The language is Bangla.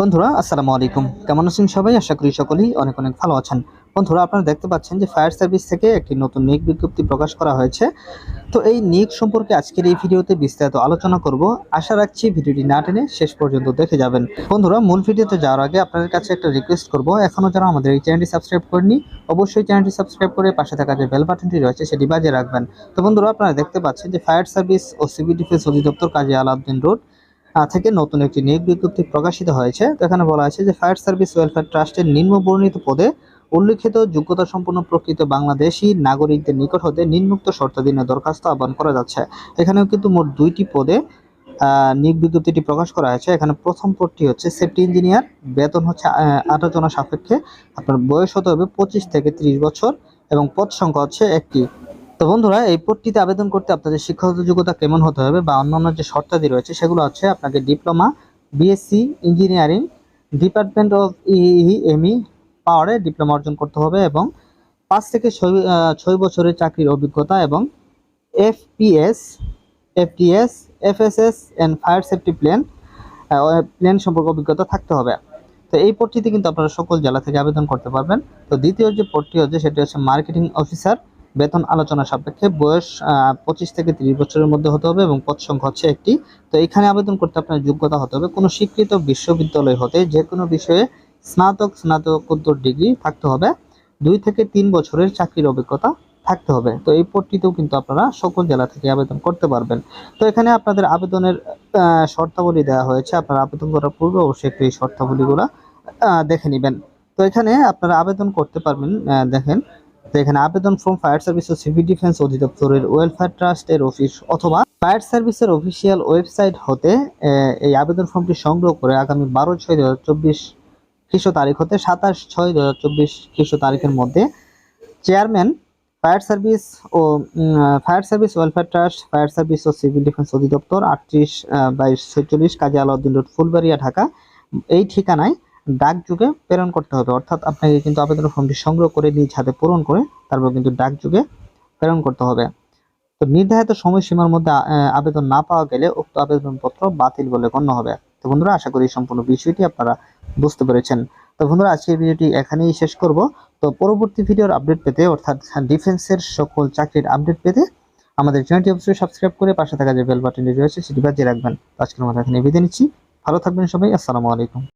বন্ধুরা, আসসালামু আলাইকুম। কেমন আছেন সবাই? আশা করি সকলেই অনেক অনেক ভালো আছেন। বন্ধুরা, আপনারা দেখতে পাচ্ছেন যে ফায়ার সার্ভিস থেকে একটি নতুন নিয়োগ বিজ্ঞপ্তি প্রকাশ করা হয়েছে। তো এই নিয়োগ সম্পর্কে আজকের এই ভিডিওতে বিস্তারিত আলোচনা করব। আশা রাখছি ভিডিওটি না টেনে শেষ পর্যন্ত দেখে যাবেন। বন্ধুরা, মূল ভিডিওতে যাওয়ার আগে আপনাদের কাছে একটা রিকোয়েস্ট করব। এখনও যারা আমাদের এই চ্যানেলটি সাবস্ক্রাইব করেনি অবশ্যই চ্যানেলটি সাবস্ক্রাইব করে পাশে থাকা যে বেল বাটনটি রয়েছে, সেটি বাজিয়ে রাখবেন। তো বন্ধুরা, আপনারা দেখতে পাচ্ছেন যে ফায়ার সার্ভিস ও সিভিল ডিফেন্স অধিদপ্তর কাজী আলাউদ্দিন রোড থেকে নতুন একটি নিয়োগ বিজ্ঞপ্তি প্রকাশিত হয়েছে। এখানে বলা আছে যে, ফায়ার সার্ভিস ওয়েলফেয়ার ট্রাস্টের নিম্ন বর্ণিত পদে উল্লিখিত যোগ্যতা সম্পন্ন প্রকৃত বাংলাদেশি নাগরিকদের নিকট হতে নিম্নোক্ত শর্তাধীনে দরখাস্ত আহ্বান করা যাচ্ছে। এখানেও কিন্তু মোট দুইটি পদে নিয়োগ বিজ্ঞপ্তিটি প্রকাশ করা হয়েছে। এখানে প্রথম পদটি হচ্ছে সেফটি ইঞ্জিনিয়ার, বেতন হচ্ছে আলোচনা সাপেক্ষে। আপনার বয়স হতে হবে পঁচিশ থেকে ত্রিশ বছর এবং পদ সংখ্যা হচ্ছে একটি। তো বন্ধুরা, এই পদটিতে আবেদন করতে আপনাদের শিক্ষাগত যোগ্যতা কেমন হতে হবে বা অন্যান্য যে শর্তাদি রয়েছে, সেগুলো হচ্ছে আপনাকে diploma BSc engineering department of EME পাওয়ারে ডিপ্লোমা অর্জন করতে হবে এবং পাঁচ থেকে ছয় ছয় বছরের চাকরির অভিজ্ঞতা এবং FPS FTS FSS and fire safety plan plan সম্পর্কে অভিজ্ঞতা থাকতে হবে। তো এই পদটিতে কিন্তু আপনারা সকল জেলা থেকে আবেদন করতে পারবেন। তো দ্বিতীয় যে পদটি হচ্ছে, সেটি হচ্ছে মার্কেটিং অফিসার বেতন আলোচনা সাপেক্ষে বয়স পঁচিশ থেকে তিরিশ বছরের মধ্যে হতে হবে এবং পদ সংখ্যা হচ্ছে একটি। তো এখানে আবেদন করতে আপনার যোগ্যতা হতে হবে। কোনো স্বীকৃত বিশ্ববিদ্যালয় হতে যে কোনো বিষয়ে স্নাতক, স্নাতকোত্তর ডিগ্রি থাকতে হবে। দুই থেকে তিন বছরের চাকরির অভিজ্ঞতা থাকতে হবে। তো এই পদটিতেও কিন্তু আপনারা সকল জেলা থেকে আবেদন করতে পারবেন। তো এখানে আপনাদের আবেদনের শর্তাবলী দেওয়া হয়েছে। আপনারা আবেদন করার পূর্বে অবশ্যই একটু এই শর্তাবলীগুলো দেখে নেবেন। তো এখানে আপনারা আবেদন করতে পারবেন দেখেন। তো এখানে আবেদন ফ্রম ফায়ার সার্ভিস ও সিভিল ডিফেন্স অধিদপ্তরের ওয়েলফেয়ার ট্রাস্টের অফিস অথবা ফায়ার সার্ভিসের অফিসিয়াল ওয়েবসাইট হতে এই আবেদন ফর্মটি সংগ্রহ করে আগামী বারো ছয় দু হাজার চব্বিশ খ্রিস্ট তারিখ হতে সাতাশ ছয় দু হাজার চব্বিশ খ্রিস্ট তারিখের মধ্যে চেয়ারম্যান ফায়ার সার্ভিস ও fire service welfare trust fire service ও সিভিল ডিফেন্স অধিদপ্তর আটত্রিশ বাইশ ছেচল্লিশ কাজী আলাউদ্দিন রোড, ফুলবাড়িয়া, ঢাকা। এই ঠিকানায় ডাক যুগে প্রেরণ করতে হবে। অর্থাৎ আপনাকে কিন্তু আবেদন ফর্মটি সংগ্রহ করে নিজ হাতে পূরণ করে তারপর কিন্তু ডাক যুগে প্রেরণ করতে হবে। তো নির্ধারিত সময়সীমার মধ্যে আবেদন না পাওয়া গেলে উক্ত আবেদনপত্র বাতিল বলে গণ্য হবে। তো বন্ধুরা, আশা করি সম্পূর্ণ বিষয়টি আপনারা বুঝতে পেরেছেন। তো বন্ধুরা, আজকের ভিডিওটি এখানেই শেষ করব। তো পরবর্তী ভিডিওর আপডেট পেতে, অর্থাৎ ডিফেন্সের সকল চাকরির আপডেট পেতে, আমাদের চ্যানেলটি অবশ্যই সাবস্ক্রাইব করে পাশে থাকা যে বেল বাটনটি রয়েছে, সেটি বাজিয়ে রাখবেন। আজকের মতো এখানে বিদায় নিচ্ছি। ভালো থাকবেন সবাই। আসসালামু আলাইকুম।